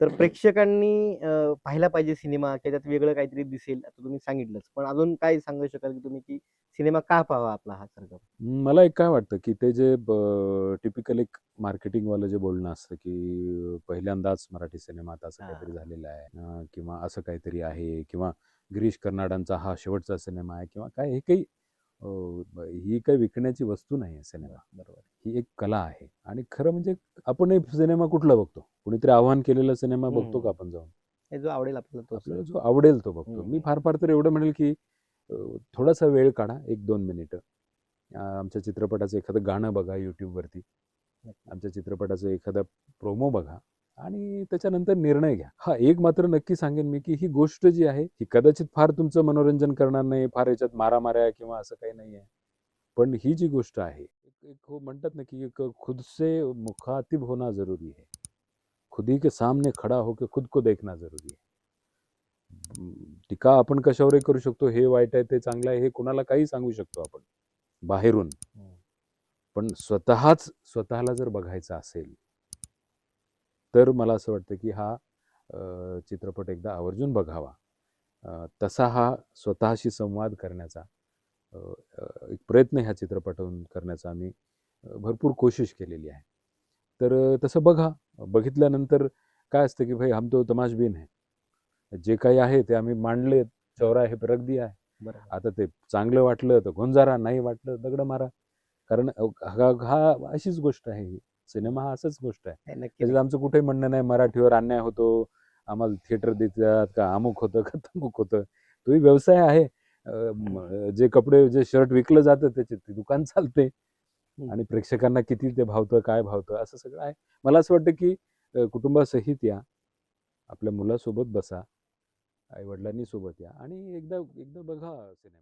तर प्रेक्षकांनी पाहिला पाहिजे सिनेमा त्याच्यात वेगळं काहीतरी दिसेल आता तुम्ही सांगितलंच. पण अजून काय सांगू शकाल की तुम्ही की सिनेमा का पाहावा आपला हा सरगम? मला एक काय वाटतं की ते जे टिपिकल एक मार्केटिंगवालं जे बोलणं असतं की पहिल्यांदाच मराठी सिनेमात असं. काहीतरी झालेलं आहे किंवा असं काहीतरी आहे किंवा गिरीश कर्नाडांचा हा शेवटचा सिनेमा आहे किंवा काय हे काही ही काही विकण्याची वस्तू नाही आहे सिनेमा. बरोबर. ही एक कला आहे. आणि खरं म्हणजे आपण हे सिनेमा कुठला बघतो? कुणीतरी आव्हान केलेला सिनेमा. बघतो का आपण जाऊन? जो आवडेल आपल्याला तो आपल्याला जो आवडेल तो बघतो. मी फार फार तर एवढं म्हणेल की थोडासा वेळ काढा एक दोन मिनिटं. आमच्या चित्रपटाचं एखादं गाणं बघा यूट्यूबवरती. आमच्या चित्रपटाचं एखादा प्रोमो बघा आणि त्याच्यानंतर निर्णय घ्या. हा एक मात्र नक्की सांगेन मी की ही गोष्ट जी आहे ही कदाचित फार तुमचं मनोरंजन करणार नाही फार याच्यात मारामाऱ्या किंवा असं काही नाही आहे पण ही जी गोष्ट आहे एक- हो म्हणतात ना की एक खुद से मुखातिब होना जरूरी है। खुद ही के सामने खड़ा होकर खुद को देखना जरूरी है। हम्म, टीका आपण कशावरही करू शकतो हे वाईट आहे ते चांगलं आहे हे कुणाला काही सांगू शकतो आपण? बाहेरून. हम्म. पण स्वतःच स्वतःला जर बघायचं असेल तर मला असं वाटतं की हा चित्रपट एकदा आवर्जून बघावा. तसा हा स्वतःशी संवाद करण्याचा एक प्रयत्न ह्या चित्रपटातून करण्याचा आम्ही भरपूर कोशिश केलेली आहे. तर तसं बघा. बघितल्यानंतर काय असतं की भाई हम तो तमाशबीन आहे जे काही आहे ते आम्ही मांडले चौरा हे रख दिया आहे आता ते चांगलं वाटलं तर गोंजारा नाही वाटलं दगड मारा. कारण हा अशीच गोष्ट आहे सिनेमा हा असंच गोष्ट आहे. त्याच्यात आमचं कुठेही म्हणणं नाही मराठीवर अन्याय होतो आम्हाला थिएटर देतात का अमुक होतं का तमुक होतं. तोही व्यवसाय आहे. जे कपडे जे शर्ट विकलं जातं त्याचे ते दुकान चालते. आणि प्रेक्षकांना किती ते भावतं काय भावतं असं सगळं आहे. मला असं वाटतं की कुटुंबासहित या. आपल्या मुलासोबत बसा. आई वडिलांनी सोबत या. आणि एकदा एकदा बघा सिनेमा.